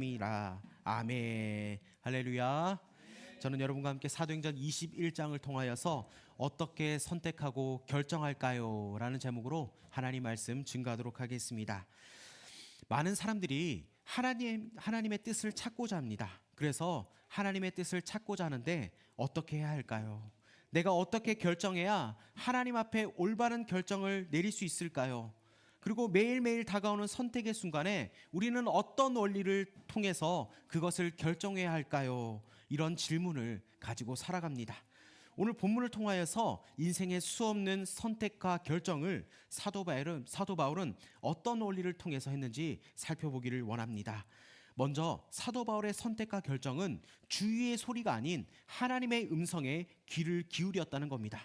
미라 아멘 할렐루야 저는 여러분과 함께 사도행전 21장을 통하여서 어떻게 선택하고 결정할까요? 라는 제목으로 하나님 말씀 증거하도록 하겠습니다. 많은 사람들이 하나님 하나님의 뜻을 찾고자 합니다. 그래서 하나님의 뜻을 찾고자 하는데 어떻게 해야 할까요? 내가 어떻게 결정해야 하나님 앞에 올바른 결정을 내릴 수 있을까요? 그리고 매일매일 다가오는 선택의 순간에 우리는 어떤 원리를 통해서 그것을 결정해야 할까요? 이런 질문을 가지고 살아갑니다. 오늘 본문을 통하여서 인생의 수없는 선택과 결정을 사도 바울은, 사도 바울은 어떤 원리를 통해서 했는지 살펴보기를 원합니다. 먼저 사도 바울의 선택과 결정은 주위의 소리가 아닌 하나님의 음성에 귀를 기울였다는 겁니다.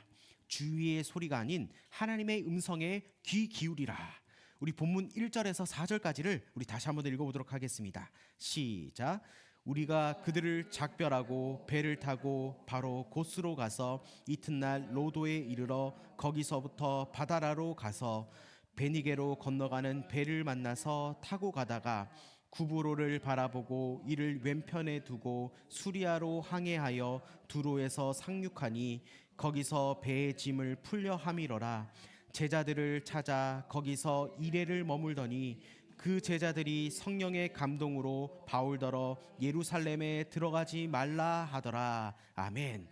주위의 소리가 아닌 하나님의 음성에 귀 기울이라. 우리 본문 1절에서 4절까지를 우리 다시 한번 읽어보도록 하겠습니다. 시작. 우리가 그들을 작별하고 배를 타고 바로 고스로 가서 이튿날 로도에 이르러 거기서부터 바다라로 가서 베니게로 건너가는 배를 만나서 타고 가다가 구브로를 바라보고 이를 왼편에 두고 수리아로 항해하여 두로에서 상륙하니 거기서 배의 짐을 풀려 함이러라 제자들을 찾아 거기서 이래를 머물더니 그 제자들이 성령의 감동으로 바울더러 예루살렘에 들어가지 말라 하더라 아멘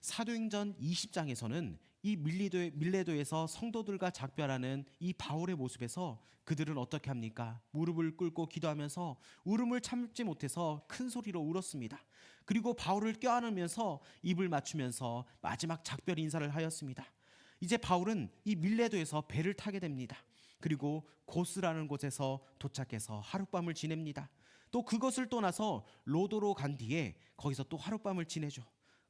사도행전 20장에서는 이 밀리도, 밀레도에서 성도들과 작별하는 이 바울의 모습에서 그들은 어떻게 합니까? 무릎을 꿇고 기도하면서 울음을 참지 못해서 큰 소리로 울었습니다. 그리고 바울을 껴안으면서 입을 맞추면서 마지막 작별 인사를 하였습니다. 이제 바울은 이 밀레도에서 배를 타게 됩니다. 그리고 고스라는 곳에서 도착해서 하룻밤을 지냅니다. 또 그것을 떠나서 로도로 간 뒤에 거기서 또 하룻밤을 지내죠.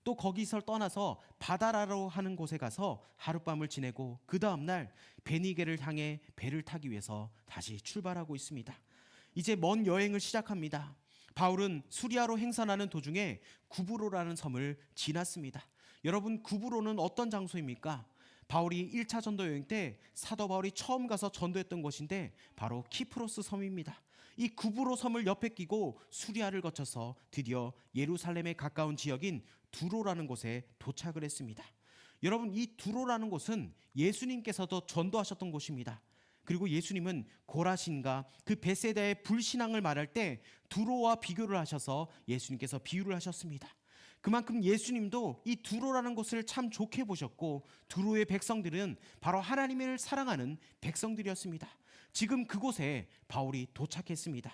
또 거기서 떠나서 바다라로 하는 곳에 가서 하룻밤을 지내고 그 다음 날 베니게를 향해 배를 타기 위해서 다시 출발하고 있습니다. 이제 먼 여행을 시작합니다. 바울은 수리아로 행선하는 도중에 구브로라는 섬을 지났습니다. 여러분 구브로는 어떤 장소입니까? 바울이 1차 전도 여행 때 사도 바울이 처음 가서 전도했던 곳인데 바로 키프로스 섬입니다. 이 구브로 섬을 옆에 끼고 수리아를 거쳐서 드디어 예루살렘에 가까운 지역인 두로라는 곳에 도착을 했습니다. 여러분 이 두로라는 곳은 예수님께서도 전도하셨던 곳입니다. 그리고 예수님은 고라신과 그 베세다의 불신앙을 말할 때 두로와 비교를 하셔서 예수님께서 비유를 하셨습니다. 그만큼 예수님도 이 두로라는 곳을 참 좋게 보셨고 두로의 백성들은 바로 하나님을 사랑하는 백성들이었습니다. 지금 그곳에 바울이 도착했습니다.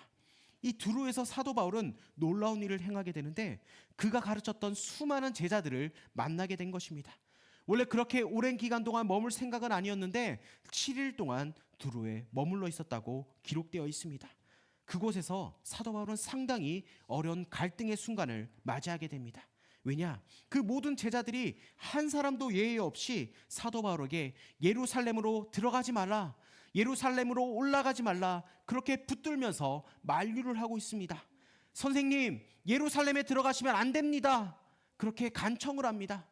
이 두로에서 사도 바울은 놀라운 일을 행하게 되는데 그가 가르쳤던 수많은 제자들을 만나게 된 것입니다. 원래 그렇게 오랜 기간 동안 머물 생각은 아니었는데 7일 동안 두로에 머물러 있었다고 기록되어 있습니다. 그곳에서 사도 바울은 상당히 어려운 갈등의 순간을 맞이하게 됩니다. 왜냐? 그 모든 제자들이 한 사람도 예외 없이 사도 바울에게 예루살렘으로 들어가지 말라. 예루살렘으로 올라가지 말라. 그렇게 붙들면서 만류를 하고 있습니다. 선생님, 예루살렘에 들어가시면 안 됩니다. 그렇게 간청을 합니다.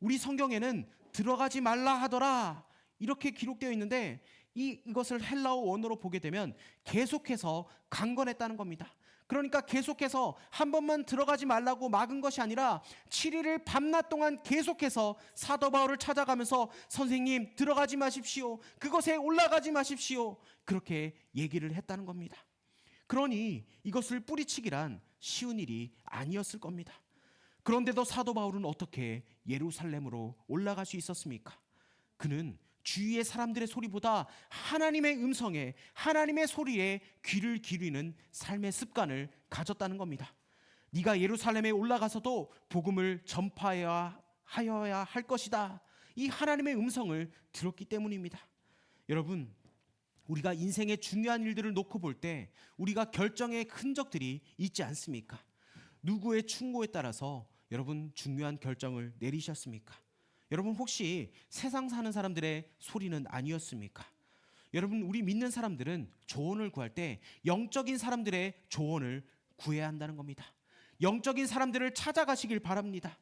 우리 성경에는 들어가지 말라 하더라. 이렇게 기록되어 있는데 이, 이것을 헬라어 원어로 보게 되면 계속해서 강건했다는 겁니다. 그러니까 계속해서 한 번만 들어가지 말라고 막은 것이 아니라 7일을 밤낮 동안 계속해서 사도 바울을 찾아가면서 선생님 들어가지 마십시오. 그것에 올라가지 마십시오. 그렇게 얘기를 했다는 겁니다. 그러니 이것을 뿌리치기란 쉬운 일이 아니었을 겁니다. 그런데도 사도 바울은 어떻게 예루살렘으로 올라갈 수 있었습니까? 그는 주위의 사람들의 소리보다 하나님의 음성에 하나님의 소리에 귀를 기울이는 삶의 습관을 가졌다는 겁니다. 네가 예루살렘에 올라가서도 복음을 전파해야 하여야 할 것이다. 이 하나님의 음성을 들었기 때문입니다. 여러분, 우리가 인생의 중요한 일들을 놓고 볼 때 우리가 결정의 흔적들이 있지 않습니까? 누구의 충고에 따라서 여러분 중요한 결정을 내리셨습니까? 여러분 혹시 세상 사는 사람들의 소리는 아니었습니까? 여러분 우리 믿는 사람들은 조언을 구할 때 영적인 사람들의 조언을 구해야 한다는 겁니다. 영적인 사람들을 찾아가시길 바랍니다.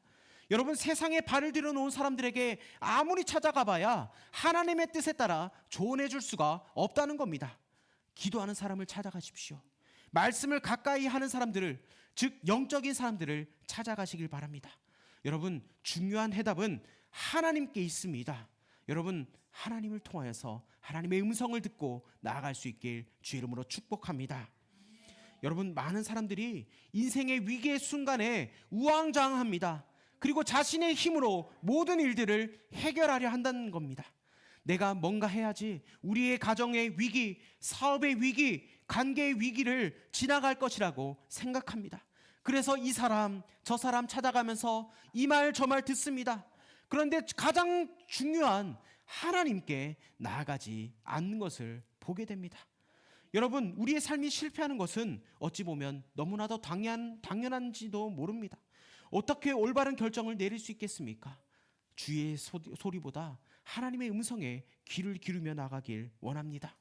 여러분 세상에 발을 들여놓은 사람들에게 아무리 찾아가봐야 하나님의 뜻에 따라 조언해 줄 수가 없다는 겁니다. 기도하는 사람을 찾아가십시오. 말씀을 가까이 하는 사람들을 즉 영적인 사람들을 찾아가시길 바랍니다. 여러분 중요한 해답은 하나님께 있습니다. 여러분 하나님을 통하여서 하나님의 음성을 듣고 나아갈 수 있길 주 이름으로 축복합니다. 여러분 많은 사람들이 인생의 위기의 순간에 우왕좌왕합니다. 그리고 자신의 힘으로 모든 일들을 해결하려 한다는 겁니다. 내가 뭔가 해야지 우리의 가정의 위기, 사업의 위기, 관계의 위기를 지나갈 것이라고 생각합니다. 그래서 이 사람, 저 사람 찾아가면서 이 말 저말 듣습니다. 그런데 가장 중요한 하나님께 나아가지 않는 것을 보게 됩니다. 여러분, 우리의 삶이 실패하는 것은 어찌 보면 너무나도 당연, 당연한지도 모릅니다. 어떻게 올바른 결정을 내릴 수 있겠습니까? 주의 소- 소리보다 하나님의 음성에 귀를 기르며 나가길 원합니다.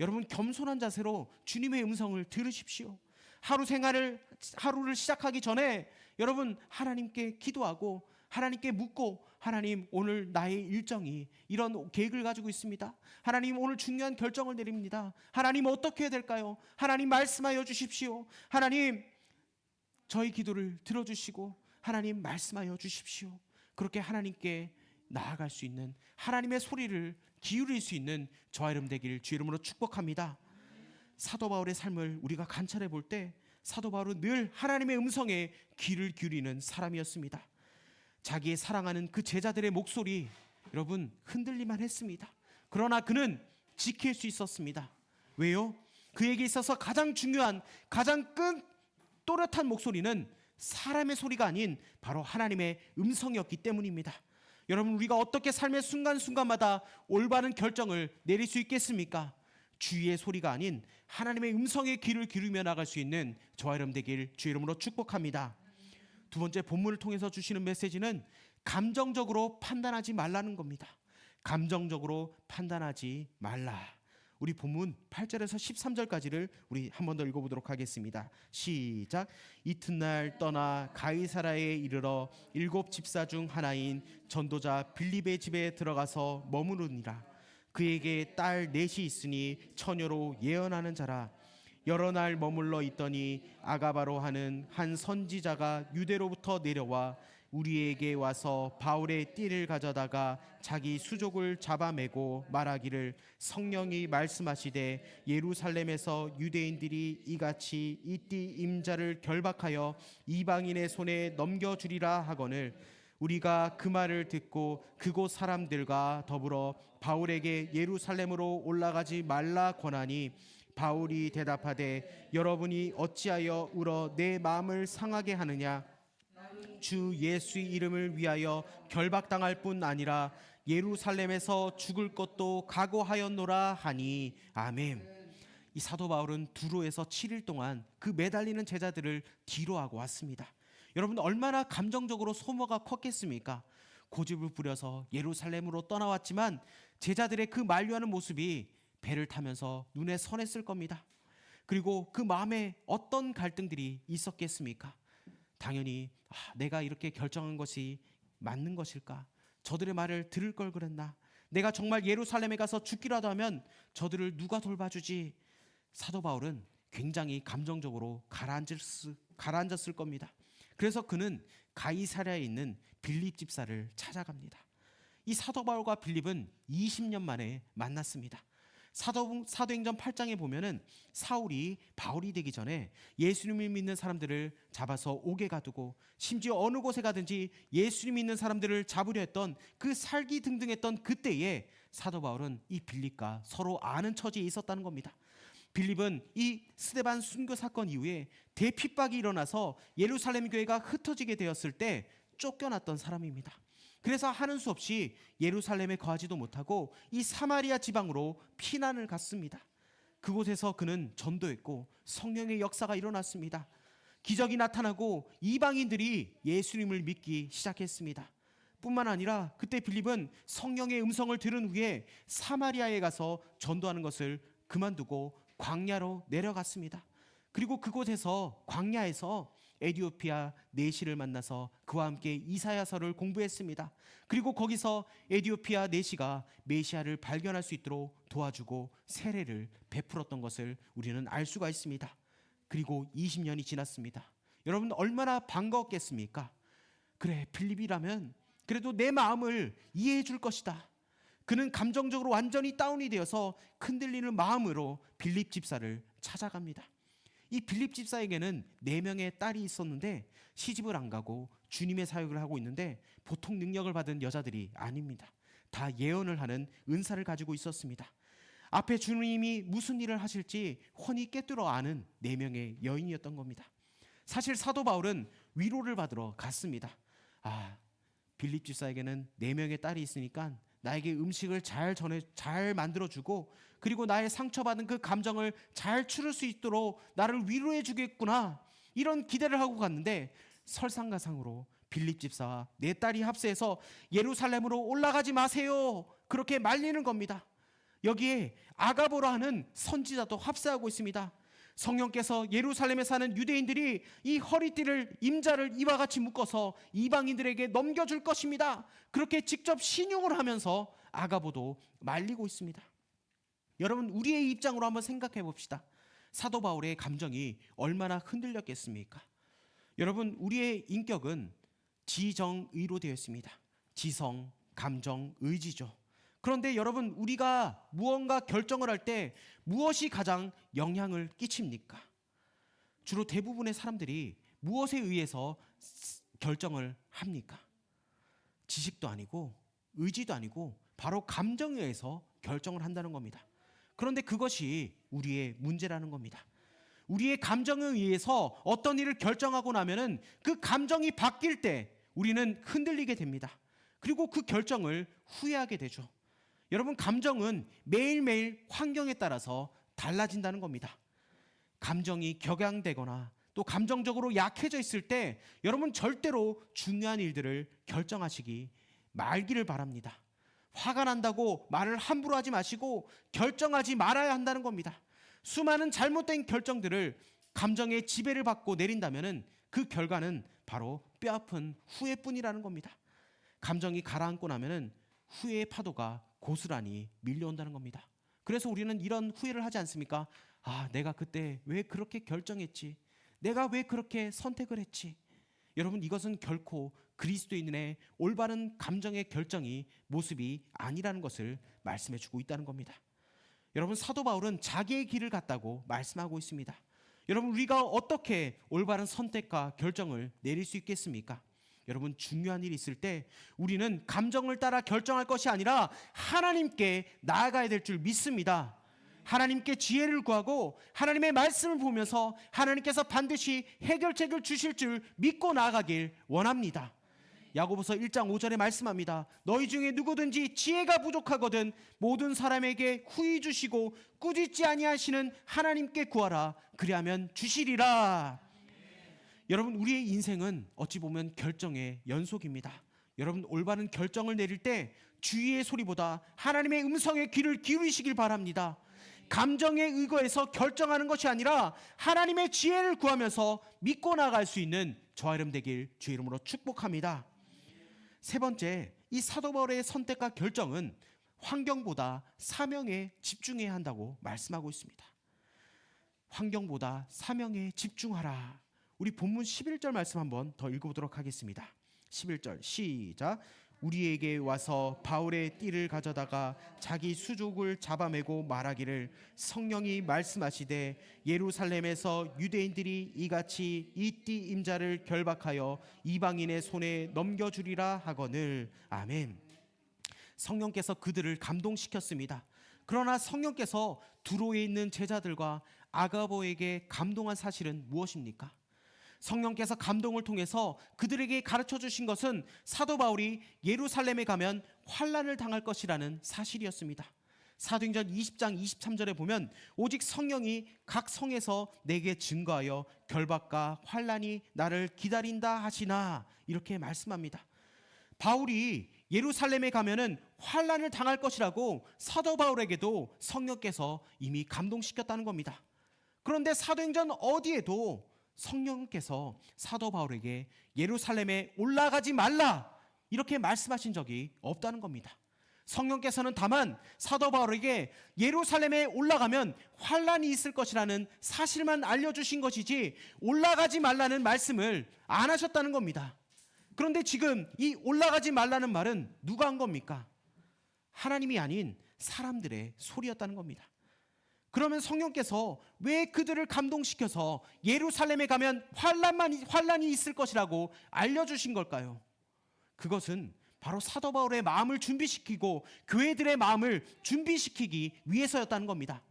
여러분 겸손한 자세로 주님의 음성을 들으십시오. 하루 생활을 하루를 시작하기 전에 여러분 하나님께 기도하고 하나님께 묻고 하나님 오늘 나의 일정이 이런 계획을 가지고 있습니다. 하나님 오늘 중요한 결정을 내립니다. 하나님 어떻게 해야 될까요? 하나님 말씀하여 주십시오. 하나님 저희 기도를 들어주시고 하나님 말씀하여 주십시오. 그렇게 하나님께 나아갈 수 있는 하나님의 소리를 기울일 수 있는 저와 여러분 되기를 주 이름으로 축복합니다. 사도 바울의 삶을 우리가 관찰해 볼 때 사도 바울은 늘 하나님의 음성에 귀를 기울이는 사람이었습니다. 자기의 사랑하는 그 제자들의 목소리 여러분 흔들리만 했습니다. 그러나 그는 지킬 수 있었습니다. 왜요? 그에게 있어서 가장 중요한 가장 끈 또렷한 목소리는 사람의 소리가 아닌 바로 하나님의 음성이었기 때문입니다. 여러분 우리가 어떻게 삶의 순간순간마다 올바른 결정을 내릴 수 있겠습니까? 주의 소리가 아닌 하나님의 음성에 귀를 기울이며 나갈 수 있는 저와 여러분 되길 주 이름으로 축복합니다. 두 번째 본문을 통해서 주시는 메시지는 감정적으로 판단하지 말라는 겁니다. 감정적으로 판단하지 말라. 우리 본문 8절에서 13절까지를 우리 한 번 더 읽어보도록 하겠습니다. 시작. 이튿날 떠나 가이사라에 이르러 일곱 집사 중 하나인 전도자 빌립의 집에 들어가서 머무르니라. 그에게 딸 넷이 있으니 처녀로 예언하는 자라. 여러 날 머물러 있더니 아가바로 하는 한 선지자가 유대로부터 내려와 우리에게 와서 바울의 띠를 가져다가 자기 수족을 잡아매고 말하기를 성령이 말씀하시되 예루살렘에서 유대인들이 이같이 이 띠 임자를 결박하여 이방인의 손에 넘겨주리라 하거늘 우리가 그 말을 듣고 그곳 사람들과 더불어 바울에게 예루살렘으로 올라가지 말라 권하니 바울이 대답하되 여러분이 어찌하여 울어 내 마음을 상하게 하느냐 주 예수의 이름을 위하여 결박당할 뿐 아니라 예루살렘에서 죽을 것도 각오하였노라 하니 아멘. 이 사도 바울은 두로에서 7일 동안 그 매달리는 제자들을 뒤로하고 왔습니다. 여러분 얼마나 감정적으로 소모가 컸겠습니까? 고집을 부려서 예루살렘으로 떠나왔지만 제자들의 그 만류하는 모습이 배를 타면서 눈에 선했을 겁니다. 그리고 그 마음에 어떤 갈등들이 있었겠습니까? 당연히 아, 내가 이렇게 결정한 것이 맞는 것일까? 저들의 말을 들을 걸 그랬나? 내가 정말 예루살렘에 가서 죽기라도 하면 저들을 누가 돌봐주지? 사도 바울은 굉장히 감정적으로 가라앉았을, 겁니다. 그래서 그는 가이사랴에 있는 빌립 집사를 찾아갑니다. 이 사도 바울과 빌립은 20년 만에 만났습니다. 사도, 사도행전 8장에 보면은 사울이 바울이 되기 전에 예수님을 믿는 사람들을 잡아서 옥에 가두고 심지어 어느 곳에 가든지 예수님 믿는 사람들을 잡으려 했던 그 살기 등등했던 그때에 사도 바울은 이 빌립과 서로 아는 처지에 있었다는 겁니다. 빌립은 이 스데반 순교 사건 이후에 대핍박이 일어나서 예루살렘 교회가 흩어지게 되었을 때 쫓겨났던 사람입니다. 그래서 하는 수 없이 예루살렘에 거하지도 못하고 이 사마리아 지방으로 피난을 갔습니다. 그곳에서 그는 전도했고 성령의 역사가 일어났습니다. 기적이 나타나고 이방인들이 예수님을 믿기 시작했습니다. 뿐만 아니라 그때 빌립은 성령의 음성을 들은 후에 사마리아에 가서 전도하는 것을 그만두고 광야로 내려갔습니다. 그리고 그곳에서 광야에서 에디오피아 내시를 만나서 그와 함께 이사야서를 공부했습니다. 그리고 거기서 에디오피아 내시가 메시아를 발견할 수 있도록 도와주고 세례를 베풀었던 것을 우리는 알 수가 있습니다. 그리고 20년이 지났습니다. 여러분 얼마나 반가웠겠습니까? 그래 필립이라면 그래도 내 마음을 이해해 줄 것이다. 그는 감정적으로 완전히 다운이 되어서 흔들리는 마음으로 빌립 집사를 찾아갑니다. 이 빌립 집사에게는 네 명의 딸이 있었는데 시집을 안 가고 주님의 사역을 하고 있는데 보통 능력을 받은 여자들이 아닙니다. 다 예언을 하는 은사를 가지고 있었습니다. 앞에 주님이 무슨 일을 하실지 훤히 꿰뚫어 아는 네 명의 여인이었던 겁니다. 사실 사도 바울은 위로를 받으러 갔습니다. 아, 빌립 집사에게는 네 명의 딸이 있으니까 나에게 음식을 잘 전해 잘 만들어 주고 그리고 나의 상처받은 그 감정을 잘 추를 수 있도록 나를 위로해 주겠구나. 이런 기대를 하고 갔는데 설상가상으로 빌립 집사와 내 딸이 합세해서 예루살렘으로 올라가지 마세요. 그렇게 말리는 겁니다. 여기에 아가보라 하는 선지자도 합세하고 있습니다. 성령께서 예루살렘에 사는 유대인들이 이 허리띠를 임자를 이와 같이 묶어서 이방인들에게 넘겨줄 것입니다. 그렇게 직접 신용을 하면서 아가보도 말리고 있습니다. 여러분 우리의 입장으로 한번 생각해 봅시다. 사도 바울의 감정이 얼마나 흔들렸겠습니까? 여러분 우리의 인격은 지정의로 되어 있습니다. 지성, 감정, 의지죠. 그런데 여러분 우리가 무언가 결정을 할 때 무엇이 가장 영향을 끼칩니까? 주로 대부분의 사람들이 무엇에 의해서 결정을 합니까? 지식도 아니고 의지도 아니고 바로 감정에 의해서 결정을 한다는 겁니다. 그런데 그것이 우리의 문제라는 겁니다. 우리의 감정에 의해서 어떤 일을 결정하고 나면은 그 감정이 바뀔 때 우리는 흔들리게 됩니다. 그리고 그 결정을 후회하게 되죠. 여러분 감정은 매일매일 환경에 따라서 달라진다는 겁니다. 감정이 격양되거나 또 감정적으로 약해져 있을 때 여러분 절대로 중요한 일들을 결정하시기 말기를 바랍니다. 화가 난다고 말을 함부로 하지 마시고 결정하지 말아야 한다는 겁니다. 수많은 잘못된 결정들을 감정의 지배를 받고 내린다면은 그 결과는 바로 뼈아픈 후회뿐이라는 겁니다. 감정이 가라앉고 나면은 후회의 파도가 고스란히 밀려온다는 겁니다. 그래서 우리는 이런 후회를 하지 않습니까? 아, 내가 그때 왜 그렇게 결정했지? 내가 왜 그렇게 선택을 했지? 여러분 이것은 결코 그리스도인의 올바른 감정의 결정이 모습이 아니라는 것을 말씀해 주고 있다는 겁니다. 여러분 사도 바울은 자기의 길을 갔다고 말씀하고 있습니다. 여러분 우리가 어떻게 올바른 선택과 결정을 내릴 수 있겠습니까? 여러분 중요한 일이 있을 때 우리는 감정을 따라 결정할 것이 아니라 하나님께 나아가야 될 줄 믿습니다. 하나님께 지혜를 구하고 하나님의 말씀을 보면서 하나님께서 반드시 해결책을 주실 줄 믿고 나아가길 원합니다. 야고보서 1장 5절에 말씀합니다. 너희 중에 누구든지 지혜가 부족하거든 모든 사람에게 후히 주시고 꾸짖지 아니하시는 하나님께 구하라 그리하면 주시리라. 여러분 우리의 인생은 어찌 보면 결정의 연속입니다. 여러분 올바른 결정을 내릴 때 주위의 소리보다 하나님의 음성에 귀를 기울이시길 바랍니다. 감정에 의거해서 결정하는 것이 아니라 하나님의 지혜를 구하면서 믿고 나갈 수 있는 저와 여러분 되길 주 이름으로 축복합니다. 세 번째, 이 사도 바울의 선택과 결정은 환경보다 사명에 집중해야 한다고 말씀하고 있습니다. 환경보다 사명에 집중하라. 우리 본문 11절 말씀 한번 더 읽어보도록 하겠습니다. 11절 시작. 우리에게 와서 바울의 띠를 가져다가 자기 수족을 잡아매고 말하기를 성령이 말씀하시되 예루살렘에서 유대인들이 이같이 이 띠 임자를 결박하여 이방인의 손에 넘겨주리라 하거늘 아멘. 성령께서 그들을 감동시켰습니다. 그러나 성령께서 두로에 있는 제자들과 아가보에게 감동한 사실은 무엇입니까? 성령께서 감동을 통해서 그들에게 가르쳐 주신 것은 사도 바울이 예루살렘에 가면 환란을 당할 것이라는 사실이었습니다. 사도행전 20장 23절에 보면 오직 성령이 각 성에서 내게 증거하여 결박과 환란이 나를 기다린다 하시나 이렇게 말씀합니다. 바울이 예루살렘에 가면은 환란을 당할 것이라고 사도 바울에게도 성령께서 이미 감동시켰다는 겁니다. 그런데 사도행전 어디에도 성령께서 사도 바울에게 예루살렘에 올라가지 말라 이렇게 말씀하신 적이 없다는 겁니다. 성령께서는 다만 사도 바울에게 예루살렘에 올라가면 환란이 있을 것이라는 사실만 알려주신 것이지 올라가지 말라는 말씀을 안 하셨다는 겁니다. 그런데 지금 이 올라가지 말라는 말은 누가 한 겁니까? 하나님이 아닌 사람들의 소리였다는 겁니다. 그러면 성령께서 왜 그들을 감동시켜서 예루살렘에 가면 환란만 환란이 있을 것이라고 알려 주신 걸까요? 그것은 바로 사도 바울의 마음을 준비시키고 교회들의 마음을 준비시키기 위해서였다는 겁니다.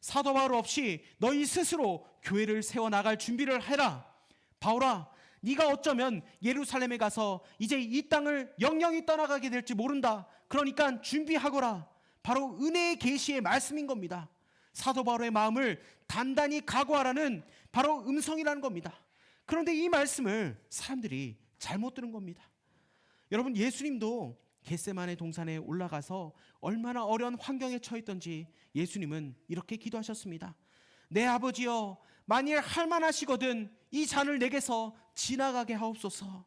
사도 바울 없이 너희 스스로 교회를 세워 나갈 준비를 해라. 바울아, 네가 어쩌면 예루살렘에 가서 이제 이 땅을 영영이 떠나가게 될지 모른다. 그러니까 준비하거라. 바로 은혜의 계시의 말씀인 겁니다. 사도 바울의 마음을 단단히 각오하라는 바로 음성이라는 겁니다. 그런데 이 말씀을 사람들이 잘못 들은 겁니다. 여러분 예수님도 겟세만의 동산에 올라가서 얼마나 어려운 환경에 처했던지 예수님은 이렇게 기도하셨습니다. 내 아버지여 만일 할만하시거든 이 잔을 내게서 지나가게 하옵소서.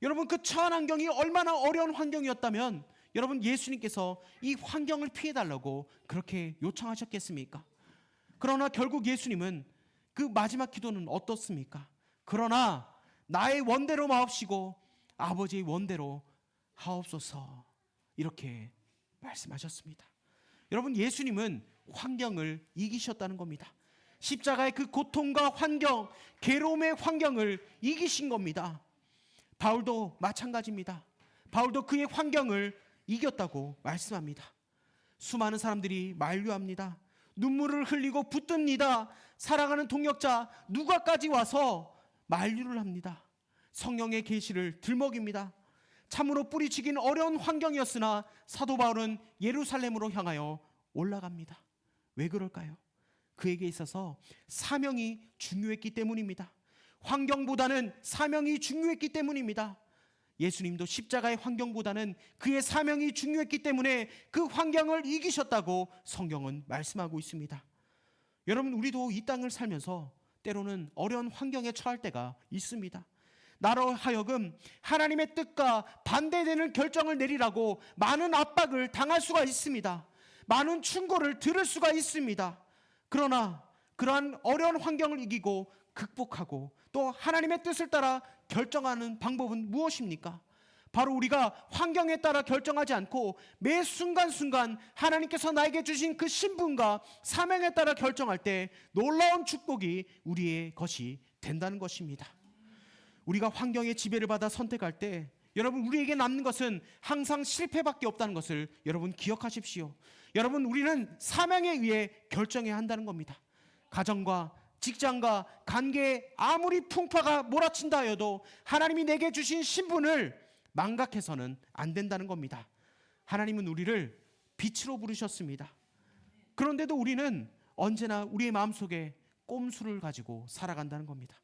여러분 그 처한 환경이 얼마나 어려운 환경이었다면 여러분 예수님께서 이 환경을 피해 달라고 그렇게 요청하셨겠습니까? 그러나 결국 예수님은 그 마지막 기도는 어떻습니까? 그러나 나의 원대로 마옵시고 아버지의 원대로 하옵소서 이렇게 말씀하셨습니다. 여러분 예수님은 환경을 이기셨다는 겁니다. 십자가의 그 고통과 환경, 괴로움의 환경을 이기신 겁니다. 바울도 마찬가지입니다. 바울도 그의 환경을 이겼다고 말씀합니다. 수많은 사람들이 만류합니다. 눈물을 흘리고 붙듭니다. 사랑하는 동역자 누가까지 와서 만류를 합니다. 성령의 계시를 들먹입니다. 참으로 뿌리치긴 어려운 환경이었으나 사도 바울은 예루살렘으로 향하여 올라갑니다. 왜 그럴까요? 그에게 있어서 사명이 중요했기 때문입니다. 환경보다는 사명이 중요했기 때문입니다. 예수님도 십자가의 환경보다는 그의 사명이 중요했기 때문에 그 환경을 이기셨다고 성경은 말씀하고 있습니다. 여러분, 우리도 이 땅을 살면서 때로는 어려운 환경에 처할 때가 있습니다. 나로 하여금 하나님의 뜻과 반대되는 결정을 내리라고 많은 압박을 당할 수가 있습니다. 많은 충고를 들을 수가 있습니다. 그러나 그러한 어려운 환경을 이기고 극복하고 또 하나님의 뜻을 따라 결정하는 방법은 무엇입니까? 바로 우리가 환경에 따라 결정하지 않고 매 순간순간 하나님께서 나에게 주신 그 신분과 사명에 따라 결정할 때 놀라운 축복이 우리의 것이 된다는 것입니다. 우리가 환경의 지배를 받아 선택할 때 여러분 우리에게 남는 것은 항상 실패밖에 없다는 것을 여러분 기억하십시오. 여러분 우리는 사명에 의해 결정해야 한다는 겁니다. 가정과 직장과 관계에 아무리 풍파가 몰아친다 하여도 하나님이 내게 주신 신분을 망각해서는 안 된다는 겁니다. 하나님은 우리를 빛으로 부르셨습니다. 그런데도 우리는 언제나 우리의 마음속에 꼼수를 가지고 살아간다는 겁니다.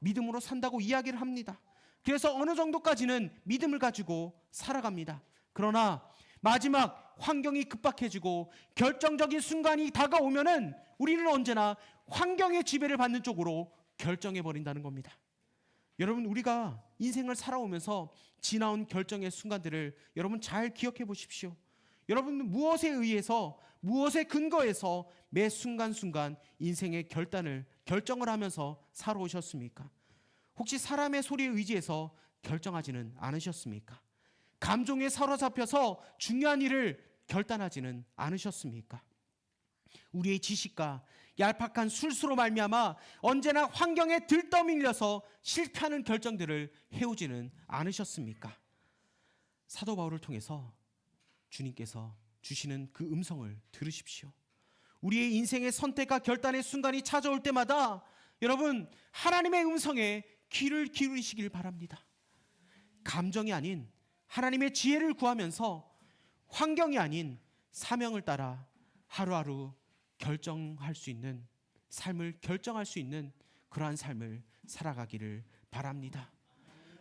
믿음으로 산다고 이야기를 합니다. 그래서 어느 정도까지는 믿음을 가지고 살아갑니다. 그러나 마지막 환경이 급박해지고 결정적인 순간이 다가오면은 우리는 언제나 환경의 지배를 받는 쪽으로 결정해 버린다는 겁니다. 여러분 우리가 인생을 살아오면서 지나온 결정의 순간들을 여러분 잘 기억해 보십시오. 여러분 무엇에 의해서 무엇에 근거해서 매 순간순간 인생의 결단을 결정을 하면서 살아오셨습니까? 혹시 사람의 소리에 의지해서 결정하지는 않으셨습니까? 감정에 사로잡혀서 중요한 일을 결단하지는 않으셨습니까? 우리의 지식과 얄팍한 술수로 말미암아 언제나 환경에 들떠밀려서 실패하는 결정들을 해오지는 않으셨습니까? 사도 바울을 통해서 주님께서 주시는 그 음성을 들으십시오. 우리의 인생의 선택과 결단의 순간이 찾아올 때마다 여러분 하나님의 음성에 귀를 기울이시길 바랍니다. 감정이 아닌 하나님의 지혜를 구하면서 환경이 아닌 사명을 따라 하루하루 결정할 수 있는 삶을 결정할 수 있는 그러한 삶을 살아가기를 바랍니다.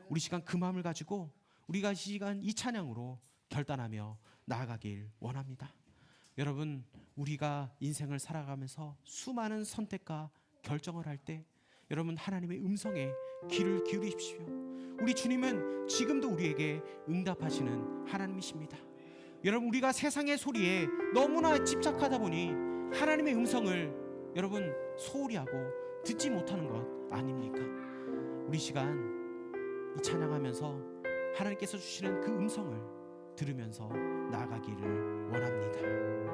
우리 시간 그 마음을 가지고 우리가 이 시간 이 찬양으로 결단하며 나아가길 원합니다. 여러분, 우리가 인생을 살아가면서 수많은 선택과 결정을 할 때 여러분 하나님의 음성에 귀를 기울이십시오. 우리 주님은 지금도 우리에게 응답하시는 하나님이십니다. 여러분 우리가 세상의 소리에 너무나 집착하다 보니 하나님의 음성을 여러분 소홀히 하고 듣지 못하는 것 아닙니까? 우리 시간 이 찬양하면서 하나님께서 주시는 그 음성을 들으면서 나아가기를 원합니다.